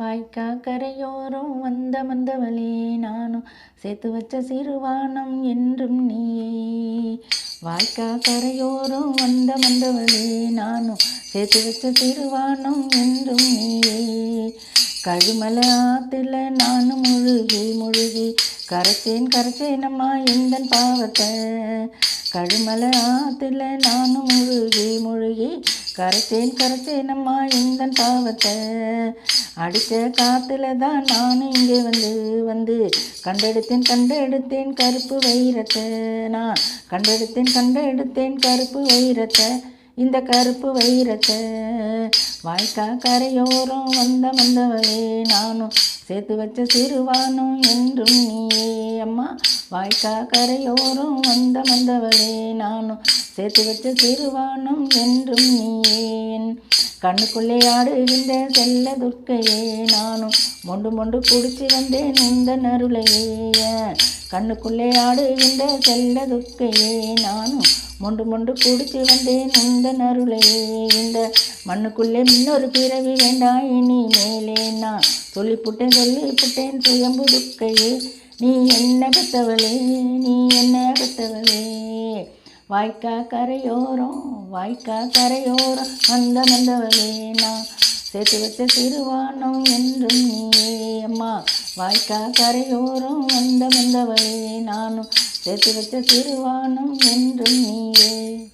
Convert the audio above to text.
வாய்க்கா கரையோரம் வந்த மந்தவளே நானும் சேர்த்து வச்ச சிறுவானம் என்றும் நீயே. வாய்க்கா கரையோரம் வந்த மந்தவளே நானும் சேர்த்து வச்ச சிறுவானம் என்றும் நீயே. கழுமல ஆத்துல நானும் முழுகி முழுகி கரைச்சேன் கரைச்சேனம்மா எந்த பாவத்தை. கழுமல ஆத்துல நானும் முழுகி கரைத்தேன் கரைத்தேன் அம்மா இந்த பாவத்தை? அடித்த காத்துல தான் நானும் இங்கே வந்து வந்து கண்டெடுத்தேன் கண்டெடுத்தேன் கருப்பு வைரத்தை. நான் கண்டெடுத்தேன் கண்டெடுத்தேன் கருப்பு வைரத்தை. இந்த கருப்பு வைரத்தை வாய்க்கா கரையோரம் வந்த வந்தவளே நானும் சேர்த்து வச்ச சிறுவானும் என்றும் நீயே. அம்மா வாய்க்கா கரையோரம் வந்த வந்தவளே நானும் சேர்த்து வச்ச சிறுவானம் என்றும் நீயேன். கண்ணுக்குள்ளே ஆடுகின்ற செல்ல துர்க்கையே நானும் மொண்டு மொண்டு குடிச்சு வந்தேன் இந்த நருளையே. கண்ணுக்குள்ளே ஆடுகின்ற செல்ல துர்க்கையே நானும் மொண்டு மொண்டு குடிச்சு வந்தேன் இந்த நருளையே. இந்த மண்ணுக்குள்ளே இன்னொரு பிறவி வேண்டாம் இனி மேலே நான் சொல்லிப்புட்டேன் சொல்லிப்புட்டேன் சுயம்பு துக்கையே நீ என்ன பெத்தவளே நீ என்ன பெத்தவளே? வாய்க்கா கரையோரம் வாய்க்கா கரையோரம் வந்த வந்தவளே நான் சேர்த்து வச்ச திருவானம் என்றும் நீயே அம்மா. வாய்க்கா கரையோரம் வந்த வந்தவளே நானும். சேர்த்து வச்ச திருவானம் என்றும் நீயே.